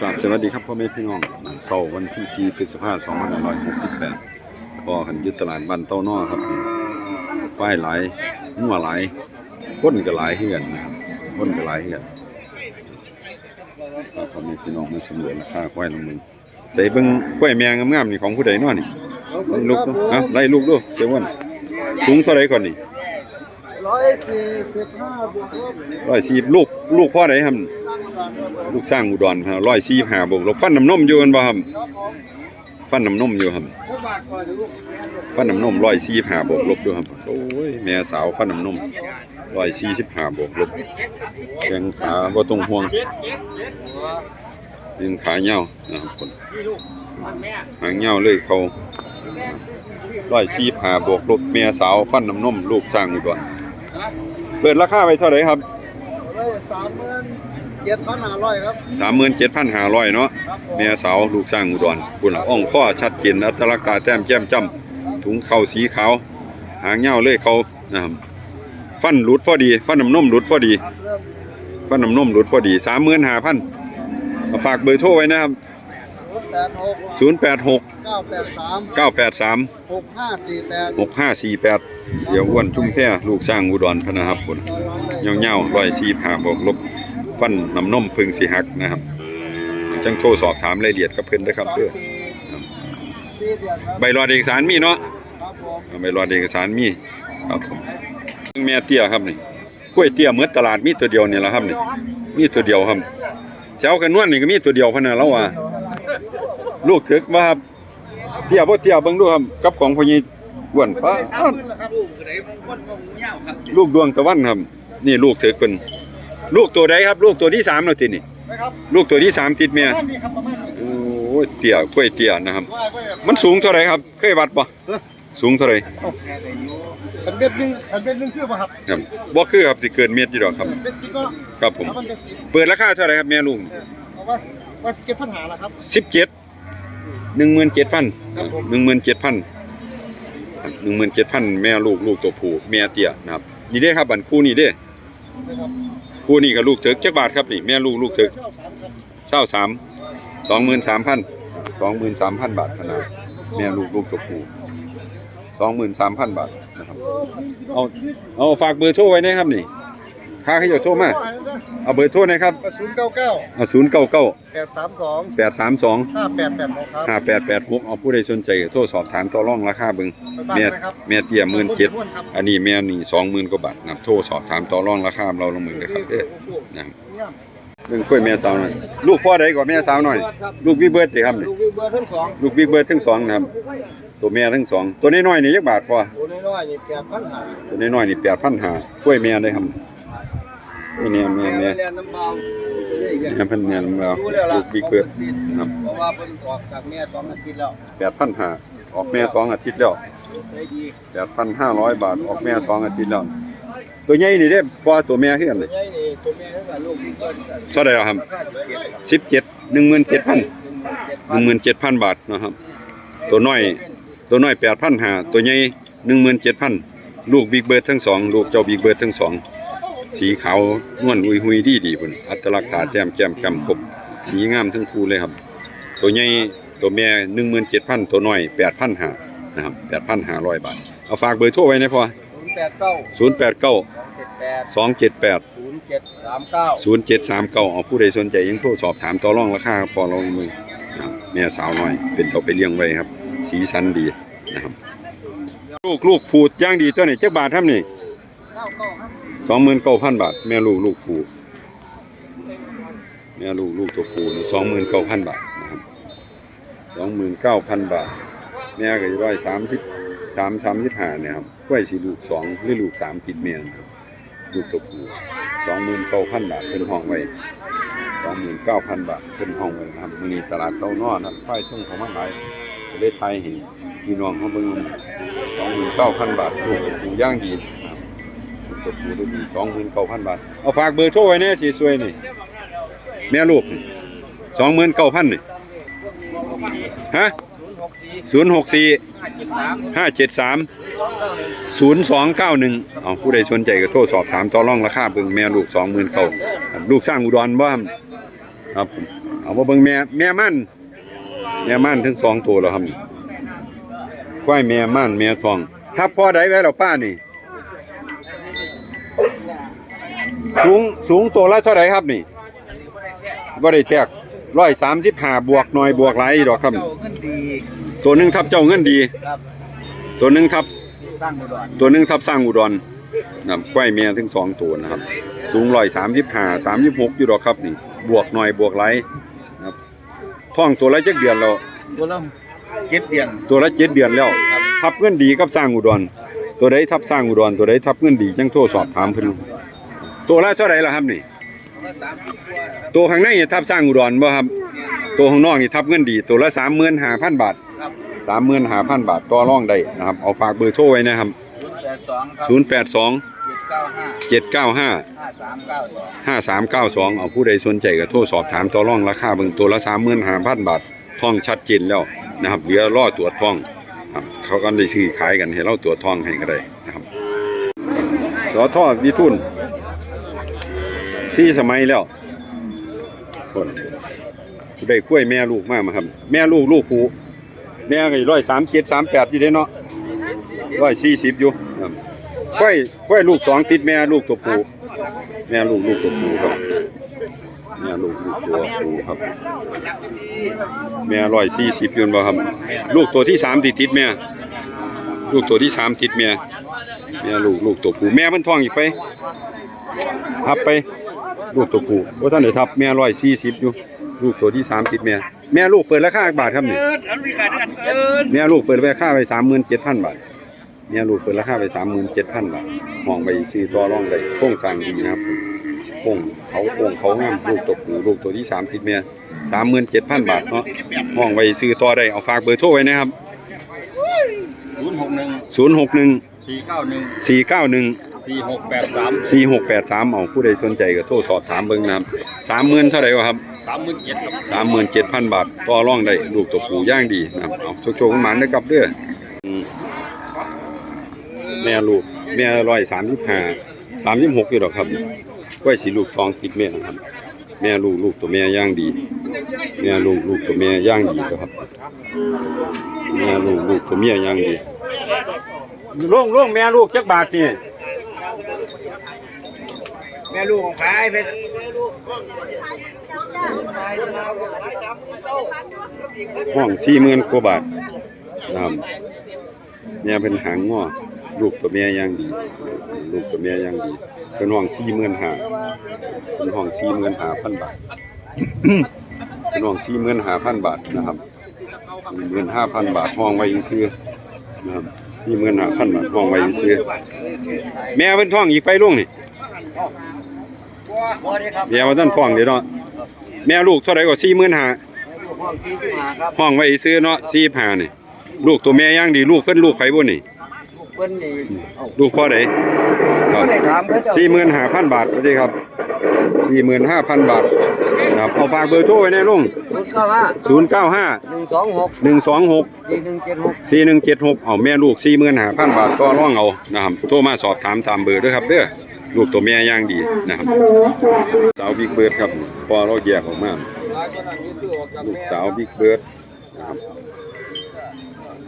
กราบสวัสดีครับพ่อแม่พี่น้องเสาร์วันที่4พฤษภาคม2568พอกันอยึดตลาดบ้านเต้านอครับป้ายหลายงัวหลายคนก็หลายเฮือนนะครับคนก็หลายเฮือนครับพ่อแม่พี่น้องมาสำรวจราคาควายลงมือใส่เบิ่งกล้วยแมงงามๆนี่ของผู้ใดน้อนี่ไล่ลูกดูฮะไล่ลูกดูเสียวันสูงเท่าไหร่ก่อนนี่ร้อยสี่สิบห้าบวกลบร้อยสี่ลูกลูกพ่อไหนครับ ลูกสร้างอุดรครับร้อยสี่ห้าบวกลบฟันน้ำนมอยู่กันบ่ครับครับฟันน้ำนมอยู่ครับฟันน้ำนมร้อยสี่ห้าบวกลบด้วยครับโอ้ยแม่สาวฟันน้ำนมร้อยสี่สิบห้าบวกลบแข้งขาบ่ต้องห่วงเป็นขาเหี่ยวนะครับคนหางเหี่ยวเลยเขาร้อยสี่ห้าบวกลบแม่สาวฟันน้ำนมลูกสร้างอุดรเปิดราคาไว้เท่าไหร่ครับสามหมื่น เจ็ดพันห้าร้อยครับสามหมื่นเจ็ดพันห้าร้อยเนาะครับผมแม่สาวลูกสร้างอุดรบุญละอ่องข้อชัดเจนอัตลักษณ์ตาแต้มแจ่มจ้ำถุงเข่าสีขาว หางเงาวเลยเขานะครับฟันหลุดพอดี ฟันน้ำนมหลุดพอดีครับเริ่มฟันน้ำนมหลุดพอดีสามหมื่นห้าพันฝากเบอร์โทรไว้นะครับศูนย์แปดหกศูนย์แปดหกเก้าแปดสามเก้าแปดสามหกห้าสี่แปดหกห้าสี่แปดเดี๋ยวอ้วนจุ้มแพรลูกสร้างอุดรพะนะครับบุญเงาๆร้อยสี่ผ่าบอกลบ ฟันน้ำนมพึงสีหักนะครับจังโทรสอบถามรายละเอียดกับเพิ่อนได้ครับเด้อสี่อนใบรอดเอกสารมีเนาะใบรอดเอกสารมีครับผมแม่เตี้ยครับนี่กล้วยเตี้ยเมือตลาดมีตัวเดียวนี่แหละครับนี่มีตัวเดียวครับแถวกันนวลนี่ก็มีตัวเดียวพะนะแล้วว่าลูกถึกว่าครับเตี้ยบ่เตี้ยเบิ่งดูครับกับของพญ่อ้วนป้าสามหมื่นแล้วครับลูกดวงตะวันครับ นี่ลูกถึกเพิ่น ลูกตัวใดครับ ลูกตัวที่สามแล้วตินี่นะครับลูกตัวที่สามติดแม่ประมาณนี้ครับประมาณนี้โอ้ยเตี้ยกล้วยเตี้ยนะครับ ว่าไว้เลยมันสูงเท่าไหร่ครับ เคยวัดบ่สูงเท่าไหร่ขันเบ็ดหนึ่งขันเบ็ดหนึ่งคือป่ะครับครับบ่คือครับสิเกินเม็ดอยู่ดอกครับ เบ็ดสิบเนาะครับผมแล้วมันเป็นสิบเปิดราคาเท่าไหร่ครับแม่ลุงเพราะว่าว่าสิเก็บปัญหาแล้วครับ สิบเจ็ดหนึ่งหมื่นเจ็ดพันครับผม หนึ่งหมื่นเจ็ดพันหนึ่งหมื่นเจ็ดพันแม่ลูกลูกตัวผู้แม่เตี้ยนะครับนี่เด้ครับบันคู่นี่เด้นะครับ คู่นี้กับลูกถึกจักบาทครับนี่แม่ลูกลูกถึกเช่าสามครับเศร้าสามสองหมื่นสามพันสองหมื่นสามพันบาทขนาดแม่ลูกลูกตัวผู้สองหมื่นสามพันบาทนะครับเอาเอาฝากเบอร์โทรไว้นะครับนี่ ค่าให้เจ้าโทรมาเอาเบอร์โทรนะครับศูนย์เก้าเก้าเอาศูนย์เก้าเก้าแปดสามสองแปดสามสองห้าแปดแปดหกครับห้าแปดแปดหกเอาผู้ใดสนใจก็โทรสอบถามต่อรองราคาเบิ่งไปบ้านแม่นะครับแม่เตี้ยหมื่นเจ็ดขอบคุณครับอันนี้แม่นี่สองหมื่นกว่าบาทนะครับโทรสอบถามต่อรองราคาเราลงมือเลยครับเด้อนะครับเรื่องกล้วยแม่สาวหน่อยลูกพ่อใดกว่าแม่สาวหน่อย ลูกวิเบิร์ดสิครับนี่ลูกวิเบอร์ทั้งสองลูกวิเบิร์ดทั้งสองนะครับตัวแม่ทั้งสอง ตัวน้อยๆนี่ยักบาทพอตัวน้อยๆนี่แปดพันหาตัวน้อยๆนี่แปดพันหากล้วยแม่ได้ครับ นี่เนี่ยแม่แม่เรียนน้ำเบาแม่เพันแม่ของเราลูกวิเบิร์ดครับเพราะว่าเพิ่นออกจากแม่สองอาทิตย์แล้วแปดพันหาออกแม่สองอาทิตย์แล้วแปดพันห้าร้อยบาทออกแม่สองอาทิตย์แล้วตัวใหญ่นี่ได้พอตัวแม่ขึ้นเลยใหญ่นี่ตัวแม่เท่ากับลูกวิเบอร์เท่าไหร่ครับราคาสิบเจ็ดหนึ่งหมื่นเจ็ดพันหนึ่งหมื่นเจ็ดหนึ่งหมื่นเจ็ดพันบาทนะครับ ตัวน้อยตัวน้อยแปดพันหาตัวใหญ่หนึ่งหมื่นเจ็ดพันลูกบิ๊กเบิร์ดทั้งสองลูกเจ้าบิ๊กเบิร์ดทั้งสอง สีขาวนวลอุยหุยดีดีพุ่นอัตลักษณ์ตาแต้มแก้มกำครบสีงามทั้งคู่เลยครับ ตัวใหญ่ตัวแม่หนึ่งหมื่นเจ็ดพันตัวน้อยแปดพันหานะครับแปดพันห้าร้อยบาท เอาฝากเบอร์โทรไว้นะพ่อศูนย์แปดเก้าศูนย์แปดเก้าเจ็ดแปดสองเจ็ดแปดศูนย์เจ็ดสามเก้าศูนย์เจ็ดสามเก้าเอาผู้ใดสนใจยังโทรสอบถามต่อรองราคาครับพอเรามือนะครับแม่สาวน้อย เป็นเขาไปเลี้ยงไว้ครับ สีสันดีนะครับ ลูกลูกผูดย่างดีตัวนี้เจ้าบาทครับนี่เก้าเก้าครับ สองหมื่นเก้าพันบาท แม่ลูกลูกผูแม่ลูกลูกตัวผูสองหมื่นเก้าพันบาทนะครับสองหมื่นเก้าพันบาท แม่ก็จะร้อยสามสิบสามสามสิบห้าเนี่ยครับกล้วยสีลูกสองหรือลูกสามติดเมียนครับลูกตัวผูสองหมื่นเก้าพันบาทเป็นห้องไว้สองหมื่นเก้าพันบาทเป็นห้องเลยนะครับมือนี้ตลาดเต้านอนะไฟส่งของมาหลายประเทศไทยเห็นพี่น้องเขาเบิ่งสองหมื่นเก้าพันบาทถูกถูกย่างดี นะครับถูกถูกได้ดีสองหมื่นเก้าพันบาท เอาฝากเบอร์โทรไว้แน่สิสวยนี่ แม่ลูกสองหมื่นเก้าพันนี่ฮะศูนย์หกสี่ห้าเจ็ดสามศูนย์สองเก้าหนึ่งเอาผู้ใดสนใจก็โทรสอบถามต่อรองราคาเบิ่งแม่ลูกสองหมื่นเก้าลูกสร้างอุดรบ้ามครับผมเอามาเบิ่งแม่แม่มั่นแม่มันถึงสองตัวแล้วครับควายแม่มันแม่ทอง ทับพอใดไว้แล้วป้านี่ สูงสูงตัวละเท่าไหร่ครับนี่บ่ได้แทกร้อยสามสิบห้าบวกหน่อยบวกหลายดอกครับเจ้าเงินดีตัวหนึ่งทับเจ้าเงินดี ครับตัวหนึ่งทับ ตั้งอุดรตัวหนึ่งทับสร้างอุดรนะครับควายเมียถึงสองตัวนะครับ สูงร้อยสามสิบห้าสามสิบหกอยู่ดอกครับนี่ บวกหน่อยบวกหลายนะครับท่องตัวละเจ็ดเดือนแล้ว ตัวละเจ็ดเดือนตัวละเจ็ดเดือนแล้ว ทับเงินดีกับสร้างอุดร ตัวใดทับสร้างอุดร ตัวใดทับเงินดีจังโทรสอบถามเพิ่น ตัวละเท่าไหร่ล่ะครับนี่ตัวละสามสิบกว่าตัวข้างในนี่ทับสร้างอุดรบ่ครับ ตัวข้างนอกนี่ทับเงินดี ตัวละสามหมื่นห้าพันบาทครับสามหมื่นห้าพันบาทต่อรองได้นะครับ เอาฝากเบอร์โทรไว้นะครับศูนย์แปดสองครับศูนย์แปดสองเจ็ดเก้าห้าเจ็ดเก้าห้าห้าสามเก้าสองห้าสามเก้าสองเอาผู้ใดสนใจก็โทรสอบถามต่อรองราคาเบิ่งตัวละสามหมื่นห้าพันบาทท่องชัดเจนแล้วนะครับเดี๋ยวรอตรวจท่องครับเขาก็ได้ซื้อขายกันให้เราตรวจท่องให้ก็ได้นะครับสอท่อวิทุน สี่สมัยแล้วคนได้กล้วยแม่ลูกมากมาครับ แม่ลูกลูกผูแม่ก็ร้อยสามเจ็ดสามแปดอยู่เด้เนาะร้อยสี่สิบอยู่กล้วยกล้วยลูกสองติดแม่ลูกตัวผูแม่ลูกลูกตัวผูครับแม่ลูกลูกตัวผูครับ แม่ร้อยสี่สิบยนบ่ครับ ลูกตัวที่สามติดติดแม่ ลูกตัวที่สามติดแม่แม่ลูกลูกตัวผูแม่มันท้องอีกไปทับไป ลูกตัวผู้ว่าท่านได้ทับแม่ร้อยสี่สิบอยู่ ลูกตัวที่สามติดแม่แม่ลูกเปิดราคากี่บาทครับนี่เอิดอันนี้กันกันเอิดแม่ลูกเปิดราคาไปสามหมื่นเจ็ดพันบาทแม่ลูกเปิดราคาไปสามหมื่นเจ็ดพันบาทมองไปซื้อต่อรองได้โค้งสร้างดีนะครับโค้งเขาโค้งเขางามลูกตัวผู้ลูกตัวที่สามสิบเมียสามหมื่นเจ็ดพันบาทเนาะมองไปซื้อต่อได้เอาฝากเบอร์โทรไว้นะครับศูนย์หกหนึ่งศูนย์หกหนึ่งสี่เก้าหนึ่ง สี่เก้าหนึ่งสี่หกแปดสามสี่หกแปดสามเอาผู้ใดสนใจก็โทรสอบถามเบิ่งนะครับสามหมื่นเท่าไหร่วะครับสามหมื่นเจ็ดครับสามหมื่นเจ็ดพันบาทต่อรองได้ลูกตัวผู้ย่างดีนะครับเอาโชคโชคหมานนะครับเด้ออืมแม่ลูกแม่ร้อยสามสิบห้าสามสิบหกอยู่ดอกครับก้อยสีลูกสองติดแม่นะครับ แม่ลูกลูกตัวแม่ย่างดีแม่ลูกลูกตัวแม่ย่างดีเด้อครับแม่ลูกลูกตัวเมียย่างดีล่งล่งแม่ลูกจักบาทนี่ แม่ลูกของขายไปห้องสี่หมื่นกว่าบาทนะครับแม่เป็นหางง้อลูกตัวแม่ย่างดี ลูกตัวแม่ย่างดี เป็นห้องสี่หมื่นห้าเป็นห้องสี่หมื่นห้าพันบาทเป็นห้องสี่หมื่นห้าพันบาทนะครับสี่หมื่นห้าพันบาทห้องไว้ซื้อนะครับสี่หมื่นห้าพันบาทห้องไว้ซื้อแม่เป็นท้องอีกไปลุงนี่ บ่ได้ครับแม่ว่าท่านท้องเดี๋ยวเนาะแม่ลูกเท่าไหร่ก็สี่หมื่นห้าลูกห้องสี่สิบห้าครับห้องไว้ซื้อเนาะสี่ห้านี่ลูกตัวแม่ย่างดีลูกเพิ่นลูกไผบ่นี่ลูกเพิ่นนี่เอ้าลูกพ่อใดครับบ่ได้ถามเขาเจ้าสี่หมื่นห้าพันบาทสวัสดีครับสี่หมื่นห้าพันบาทนะครับเอาฝากเบอร์โทรไว้แน่ลุงศูนย์เก้าห้าศูนย์เก้าห้าหนึ่งสองหกหนึ่งสองหก สี่หนึ่งเจ็ดหก สี่หนึ่งเจ็ดหกเอาแม่ลูกสี่หมื่นห้าพันบาทก็ร่องเอานะครับ โทรมาสอบถามตามเบอร์ด้วยครับเด้อ ลูกตัวแม่ย่างดีนะครับสาวบิ๊กเบิร์ดครับพอเราแยกออกมาลูกสาวบิ๊กเบิร์ดนะครับ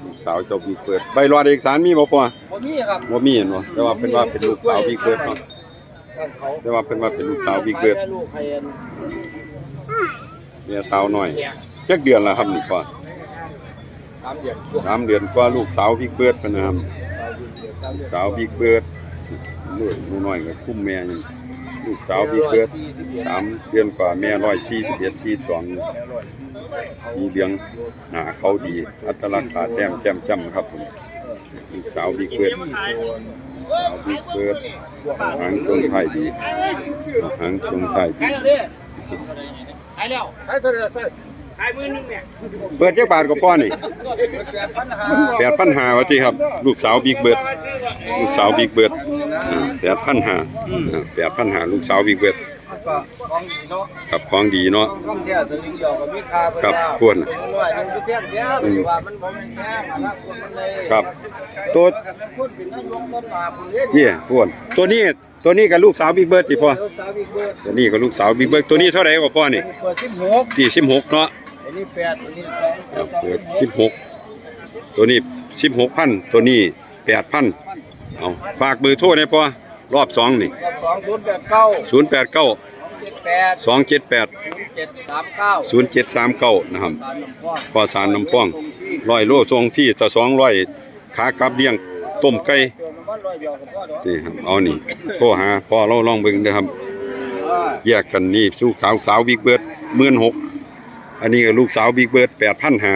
ลูกสาวเจ้าบิ๊กเบิร์ดใบรอดเอกสารมีบ่พอบ่มีครับว่ามีเห็นบ่แต่ว่าเป็นว่าเป็นลูกสาวบิ๊กเบิร์ดเนาะแต่ว่าเป็นว่าเป็นลูกสาวบิ๊กเบิร์ดลูกใครอันเนี่ยสาวน้อยจักเดือนแล้วครับนี่ก่อนสามเดือนสามเดือนกว่าลูกสาวบิ๊กเบิร์ดเป็นนะครับลูกสาวบิ๊กเบิร์ด ลูกน้อยก็คุ้มแม่อยู่ลูกสาวบิ๊กเบิดสามเดือนกว่าแม่ร้อยสี่สิบเอ็ดสี่สองสีเหลืองหนาเขาดี อัตลักษณ์ขาแต้มแจ่มจ้ำครับผมลูกสาวบิ๊กเบิดสาวบิ๊กเบิร์ดหางชงไทยดีหางชงไทยดีขายแล้วขายเท่าไหร่ใส่ขายมือนึงเนี่ยเปิดเจักบาทก็ป้อนี่แปดพันห้าแปดพันหาวะที่ครับ ลูกสาวบิ๊กเบิร์ดลูกสาวบิ๊กเบิร์ด แปดพันหาแปดพันหาลูกสาวบิ๊กเบิร์ดก็ของดีเนาะกับของดีเนาะของแท้สลิงเดียวก็มีค่าเพิ่นครับแล้วควรน้อยหนึงคือเพียงเดียวแต่ว่ามันบ่แม่นแท้นะครับคนมันเลยครับตัวคันนั้นคนเป็นนายกต้นหนาพุ่นเด้เที่ยพวนตัวนี้ตัวนี้กับลูกสาวบิ๊กเบิร์ดติพ่อลูกสาวอีกเบิร์ดตัวนี้กับลูกสาวบิ๊กเบิร์ดตัวนี้เท่าไหร่กว่าพ่อนี่เปิดสิบหกที่สิบหกเนาะอันนี้แปดอันนี้สองครับเปิดสิบหกตัวนี้สิบหกพันตัวนี้แปดพันเอาฝากเบอร์โทรหน่อยพ่อ รอบสองนี่กับสองศูนย์แปดเก้าศูนย์แปดเก้าเจ็ดแปดสองเจ็ดแปดศูนย์เจ็ดสามเก้าศูนย์เจ็ดสามเก้านะครับสารน้ำพ่อพอสารน้ำป้องร้อยโลทรงที่ต่อสองร้อยขากลับเลี้ยงต้มไก่เติมน้ำมันร้อยเดียวกับพ่อเด้อนี่ครับเอานี่โทรหาพ่อเราลองเบิ่งเด้อครับอ่าแยกกันนี่สู้สาวสาวบิ๊กเบิร์ดหมื่นหกอันนี้ก็ลูกสาวบิ๊กเบิร์ดแปดพันห้า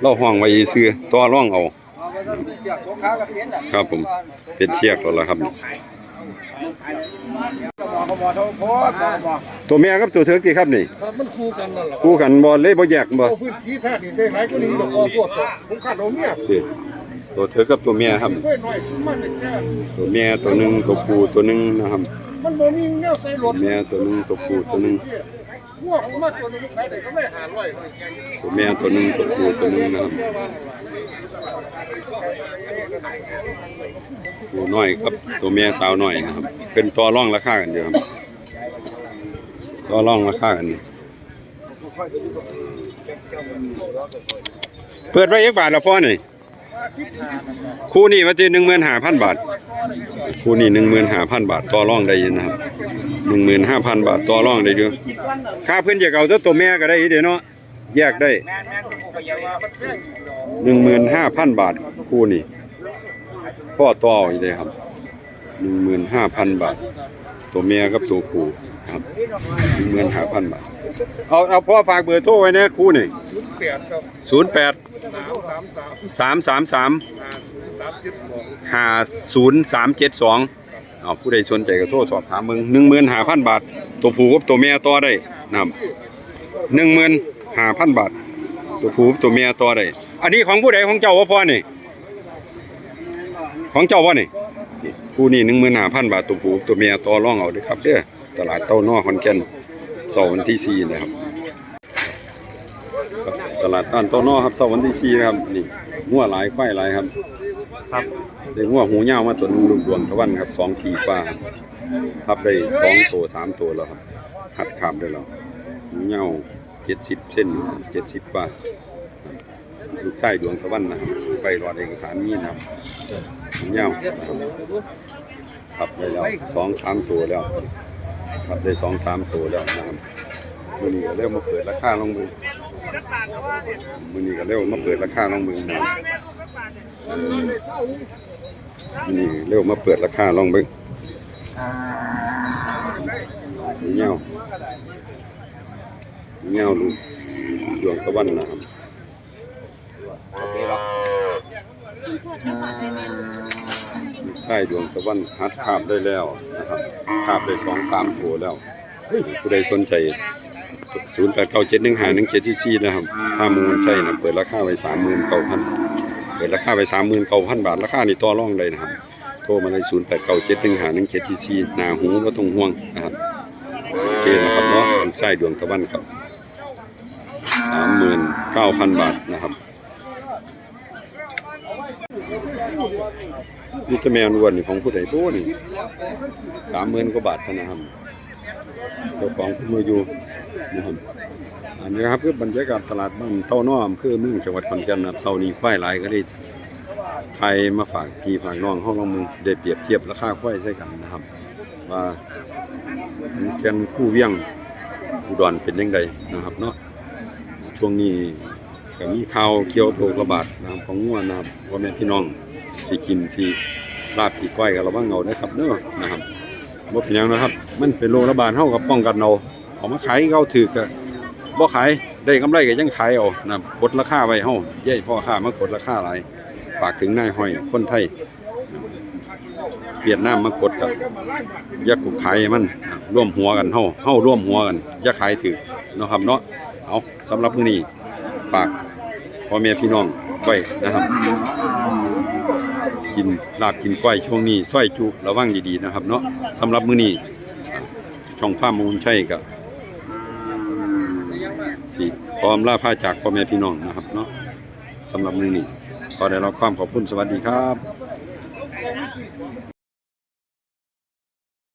เราห้องไว้ซื้อต่อร่องเอา เอาไปก็เสียบของขากับเพี้ยนน่ะครับผม เป็นเชือกแล้วล่ะครับห ตัวแม่กับตัวเธอกี่ครับนี่ครับมันคู่กันนั่นแหละคู่กันบ่เลยบ่แยกบ่เอาพื้นที่ท่านี่ได้หลายก็นี้ดอกอ้อพวกตัวผมขาดเอาเนี่ยนี่ตัวเธอกับตัวแม่ครับเว้ยหน่อยซุมันเนี่ยแค่ตัวแม่ตัวหนึงตัวผู้ตัวหนึงนะครับ มันบ่มีแนวใส่รถแม่ตัวหนึงตัวผู้ตัวหนึงพวกมาตัวนึงขายได้ก็ไม่หาร้อยตัวแม่ตัวหนึงตัวผู้ตัวหนึงนะครับ ตัวน้อยกับตัวแม่สาวน้อยนะครับ เป็นต่อร่องราคากันอยู่ครับต่อร่องราคากันเปิดไว้เอกบาทละพ่อหน่อยคู่นี้ว่าจะหนึ่งหมื่นห้าพันบาท คู่นี้หนึ่งหมื่นห้าพันบาทต่อร่องได้ยินนะครับหนึ่งหมื่นห้าพันบาทต่อร่องได้เดียค่าเพื่อนจะเอาตัวตัวแม่ก็ได้อีเดี๋ยวเนาะแยกได้หนึ่งหมื่นห้าพันบาทคู่นี้ พ่อต่ออีกเลยครับหนึ่งหมื่นห้าพันบาท ตัวเมียกับตัวผู้ครับหนึ่งหมื่นห้าพันบาท เอาเอาพ่อฝากเบอร์โทรไว้นะคู่นี่เปลี่ยนครับศูนย์แปดสามสามสามสามสามห้าศูนย์สามเจ็ดสองห้าศูนย์สามเจ็ดสองเอาผู้ใดสนใจก็โทรสอบถามมึงหนึ่งหมื่นห้าพันบาท ตัวผู้กับตัวเมียต่อได้นะครับหนึ่งหมื่นห้าพันบาท ตัวผู้กับตัวเมียต่อได้ อันนี้ของผู้ใดของเจ้าวะพ่อนี่ ของเจ้าวะนี่ผู้นี่หนึ่งหมื่นห้าพันบาทตัวผู้กับตัวเมียต่อร่องเอาเด้อครับเด้อตลาดเต้านอกคอนแก่นเสาร์วันที่สี่นะครับครับตลาดต้านเต้านอกครับเสาร์วันที่สี่นะครับนี่งัวหลายควายหลายครับ ครับได้งัวหูยาวมาตัวหนึงลูกดวงตะวันครับสองขีกว่าครับทับได้สองตัวสามตัวแล้วครับหัดขามได้แล้วหูยาวเจ็ดสิบเส้นเจ็ดสิบกว่าครับ ลูกไส้ดวงตะวันนะครับไปรอดเอกสารมีนะครับหูยาวทับได้แล้วสองสามตัวแล้วทับได้สองสามตัวแล้วนะครับมือนี้ก็เริ่มมาเปิดราคาลงมือมือนี้ก็เริ่มมาเปิดราคาลงมือนะครับนี่เร็วมาเปิดราคาลงเบิ่งเงี้ยวเงี้ยวลูกดวงตะวันนะครับ ใช่ดวงตะวันหัดคาบได้แล้วนะครับคาบได้สองสามตัวแล้ว ผู้ใดสนใจศูนย์แปดเก้าเจ็ดหนึ่งหาหนึ่งเจ็ดที่สี่นะครับถ้ามูลใช่นะเปิดราคาไว้สามหมื่นเก้าพันเปิดราคาไปสามหมื่นเก้าพันบาท ราคานี่ต่อรองเลยนะครับ โทรมาเลยศูนย์แปดเก้าเจ็ดหนึ่งหาหนึ่งเจ็ดทีซีหนาหูก็ต้องห่วงนะครับโอเคนะครับเนาะเป็นไส้ดวงตะวันครับสามหมื่นเก้าพันบาทนะครับ นี่จะแมวนวนนี่ของผู้ใดผู้นี่สามหมื่นกว่าบาทนะครับเจ้าของมืออยู่นะครับอันนี้ครับคือบรรยากาศตลาดบ้านเต้าน้อมคือมืองจังหวัดขอนแก่นนะครับเสาร์นี้ควายหลายก็ได้ไทยมาฝากพี่ฝากน้องห้องลองมึงได้เปรียบเทียบราคาควายใส่กันนะครับ ว่าขอนแก่นผู้เวียงอุดรเป็นยังไงนะครับเนาะช่วงนี้ก็มีข่าวเกี่ยวโรคระบาดนะครับของงัวนะครับว่าแม่พี่น้อง สิกินสิลาบสิควายกับระวังเอาเด้ครับเนาะนะครับบ่เป็นยังนะครับ มันเป็นโรคระบาดเฮากับป้องกันเอาเอามาขายเขาถือก็บ่ขายได้กำไรก็ยังขายเอานะกดราคาไว้เฮาเย้พ่อค้ามากดราคาหลายฝากถึงนายห้อยคนไทยเวียดนามากดกับย่ากูขายมันร่วมหัวกันเฮาเฮาร่วมหัวกันย่าขายถือเนาะครับเนาะเอาสำหรับมื้อนี้ฝากพ่อแม่พี่น้องไว้นะครับ กินลาบกินก้อยช่วงนี้ส้อยจุระวังดีๆนะครับ เนาะสำหรับมื้อนี้ช่องฟ้ามูลใช่กับสิพร้อมล่าผ้าจากพ่อแม่พี่น้องนะครับเนาะสำหรับมื้อนี้ขอได้รับความขอบคุณสวัสดีครับ